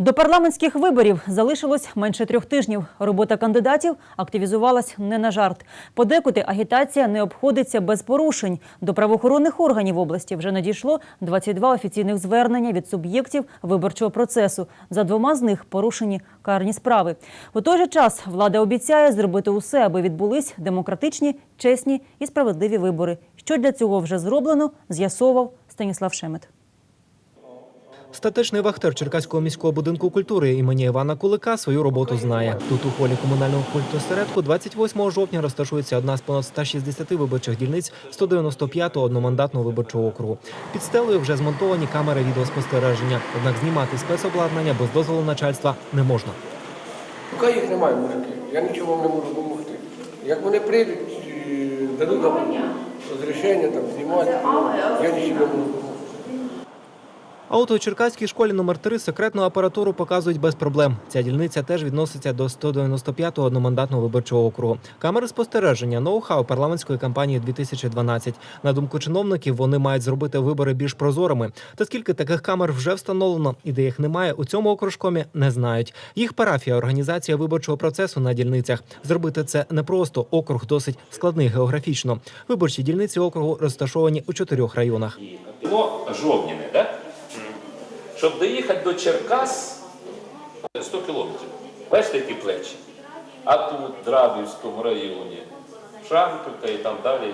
До парламентських виборів залишилось менше трьох тижнів. Робота кандидатів активізувалась не на жарт. Подекуди агітація не обходиться без порушень. До правоохоронних органів області вже надійшло 22 офіційних звернення від суб'єктів виборчого процесу. За двома з них порушені карні справи. У той же час влада обіцяє зробити усе, аби відбулись демократичні, чесні і справедливі вибори. Що для цього вже зроблено, з'ясовував Станіслав Шемет. Статичний вахтер Черкаського міського будинку культури імені Івана Кулика свою роботу знає. Тут у холі комунального культосередку 28 жовтня розташується одна з понад 160 виборчих дільниць 195-го одномандатного виборчого округу. Під стелею вже змонтовані камери відеоспостереження. Однак знімати спецобладнання без дозволу начальства не можна. Поки їх немає, мужики, я нічого вам не можу допомогти. Як вони прийдуть, е, дадуть нам розрішення там знімати, я нічого не можу допомогти. А от у Черкаській школі номер 3 секретну апаратуру показують без проблем. Ця дільниця теж відноситься до 195-го одномандатного виборчого округу. Камери спостереження, ноу-хау парламентської кампанії 2012. На думку чиновників, вони мають зробити вибори більш прозорими. Та скільки таких камер вже встановлено і де їх немає, у цьому окружкомі не знають. Їх парафія організація виборчого процесу на дільницях. Зробити це непросто. Округ досить складний географічно. Виборчі дільниці округу розташовані у чотирьох районах. Село Жовніне, да? Щоб доїхати до Черкас 100 кілометрів. Бачите, які плечі. А тут, в Драбівському районі, Шампілька і там далі.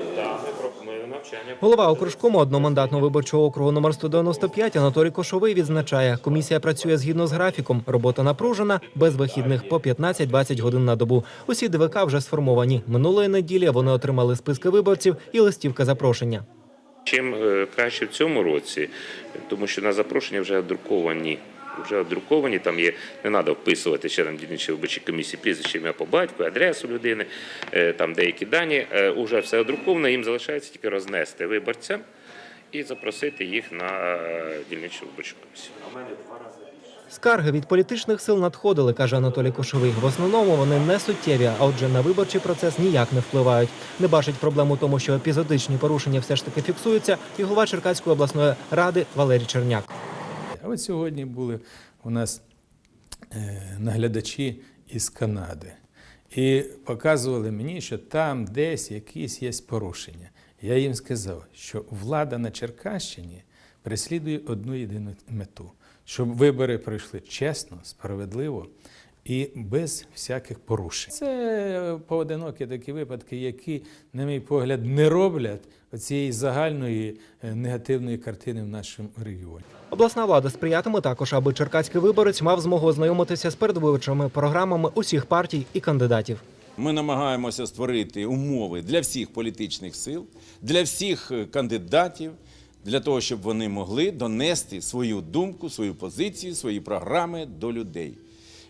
Голова окружкому одномандатного виборчого округу номер 195 Анатолій Кошовий відзначає, комісія працює згідно з графіком. Робота напружена, без вихідних по 15-20 годин на добу. Усі ДВК вже сформовані. Минулої неділі вони отримали списки виборців і листівка запрошення. Чим е, краще в цьому році, тому що на запрошення вже друковані. Вже одруковані, там є, не треба вписувати ще там дільничі виборчі комісії, прізвище, ім'я по батьку, адресу людини, е, там деякі дані. Е, Уже все одруковано, їм залишається тільки рознести виборцям і запросити їх на дільничу виборчу комісію. Скарги від політичних сил надходили, каже Анатолій Кошовий. В основному вони не суттєві, а отже, на виборчий процес ніяк не впливають. Не бачить проблем у тому, що епізодичні порушення все ж таки фіксуються. І голова Черкаської обласної ради Валерій Черняк. А от сьогодні були у нас е, наглядачі із Канади і показували мені, що там десь якісь є порушення. Я їм сказав, що влада на Черкащині переслідує одну єдину мету, щоб вибори пройшли чесно, справедливо і без всяких порушень. Це поодинокі такі випадки, які, на мій погляд, не роблять цієї загальної е, негативної картини в нашому регіоні. Обласна влада сприятиме також, аби черкаський виборець мав змогу ознайомитися з передвиборчими програмами усіх партій і кандидатів. Ми намагаємося створити умови для всіх політичних сил, для всіх е, кандидатів, для того, щоб вони могли донести свою думку, свою позицію, свої програми до людей.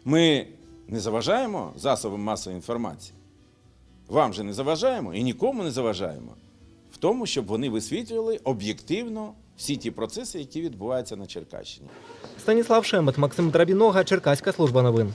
Ми не заважаємо засобам масової інформації. Вам же не заважаємо і нікому не заважаємо в тому, щоб вони висвітлювали об'єктивно всі ті процеси, які відбуваються на Черкащині. Станіслав Шемет, Максим Драбінога, Черкаська служба новин.